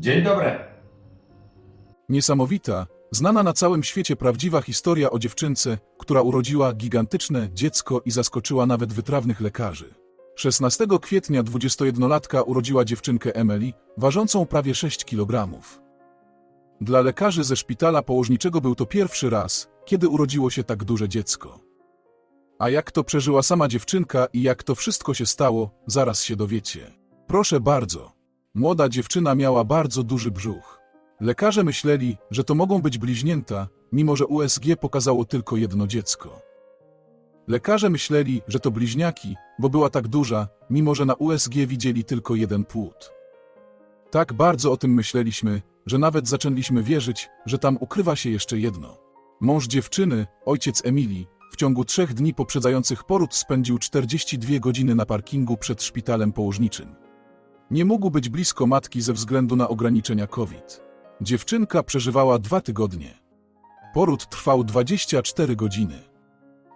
Dzień dobry. Niesamowita, znana na całym świecie prawdziwa historia o dziewczynce, która urodziła gigantyczne dziecko i zaskoczyła nawet wytrawnych lekarzy. 16 kwietnia 21-latka urodziła dziewczynkę Emily, ważącą prawie 6 kg. Dla lekarzy ze szpitala położniczego był to pierwszy raz, kiedy urodziło się tak duże dziecko. A jak to przeżyła sama dziewczynka i jak to wszystko się stało, zaraz się dowiecie. Proszę bardzo. Młoda dziewczyna miała bardzo duży brzuch. Lekarze myśleli, że to mogą być bliźnięta, mimo że USG pokazało tylko jedno dziecko. Lekarze myśleli, że to bliźniaki, bo była tak duża, mimo że na USG widzieli tylko jeden płód. Tak bardzo o tym myśleliśmy, że nawet zaczęliśmy wierzyć, że tam ukrywa się jeszcze jedno. Mąż dziewczyny, ojciec Emilii, w ciągu trzech dni poprzedzających poród spędził 42 godziny na parkingu przed szpitalem położniczym. Nie mógł być blisko matki ze względu na ograniczenia COVID. Dziewczynka przeżywała dwa tygodnie. Poród trwał 24 godziny.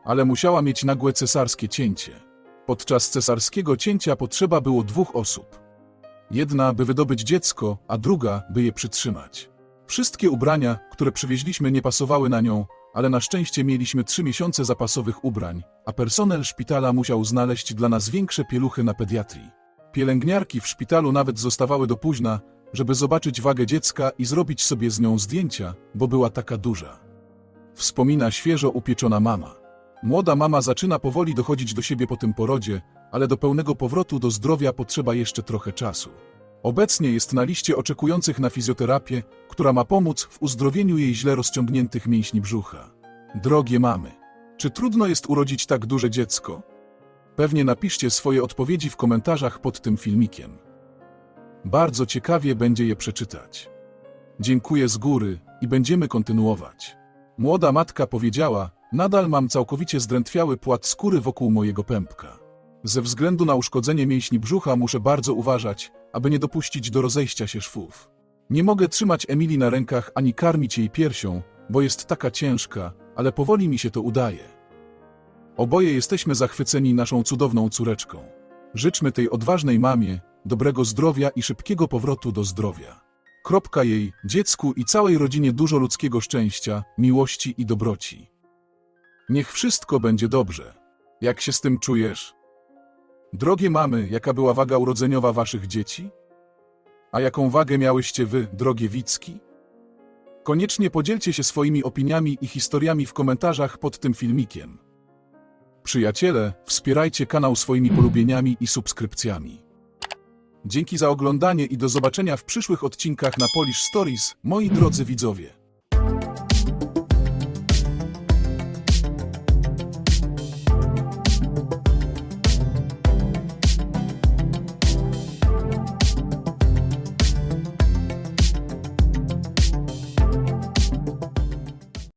Ale musiała mieć nagłe cesarskie cięcie. Podczas cesarskiego cięcia potrzeba było dwóch osób. Jedna, by wydobyć dziecko, a druga, by je przytrzymać. Wszystkie ubrania, które przywieźliśmy, nie pasowały na nią, ale na szczęście mieliśmy trzy miesiące zapasowych ubrań, a personel szpitala musiał znaleźć dla nas większe pieluchy na pediatrii. Pielęgniarki w szpitalu nawet zostawały do późna, żeby zobaczyć wagę dziecka i zrobić sobie z nią zdjęcia, bo była taka duża. Wspomina świeżo upieczona mama. Młoda mama zaczyna powoli dochodzić do siebie po tym porodzie, ale do pełnego powrotu do zdrowia potrzeba jeszcze trochę czasu. Obecnie jest na liście oczekujących na fizjoterapię, która ma pomóc w uzdrowieniu jej źle rozciągniętych mięśni brzucha. Drogie mamy, czy trudno jest urodzić tak duże dziecko? Pewnie napiszcie swoje odpowiedzi w komentarzach pod tym filmikiem. Bardzo ciekawie będzie je przeczytać. Dziękuję z góry i będziemy kontynuować. Młoda matka powiedziała, nadal mam całkowicie zdrętwiały płat skóry wokół mojego pępka. Ze względu na uszkodzenie mięśni brzucha muszę bardzo uważać, aby nie dopuścić do rozejścia się szwów. Nie mogę trzymać Emilii na rękach ani karmić jej piersią, bo jest taka ciężka, ale powoli mi się to udaje. Oboje jesteśmy zachwyceni naszą cudowną córeczką. Życzmy tej odważnej mamie dobrego zdrowia i szybkiego powrotu do zdrowia. Kropka jej, dziecku i całej rodzinie dużo ludzkiego szczęścia, miłości i dobroci. Niech wszystko będzie dobrze. Jak się z tym czujesz? Drogie mamy, jaka była waga urodzeniowa waszych dzieci? A jaką wagę miałyście wy, drogie Wicki? Koniecznie podzielcie się swoimi opiniami i historiami w komentarzach pod tym filmikiem. Przyjaciele, wspierajcie kanał swoimi polubieniami i subskrypcjami. Dzięki za oglądanie i do zobaczenia w przyszłych odcinkach na Polish Stories, moi drodzy widzowie.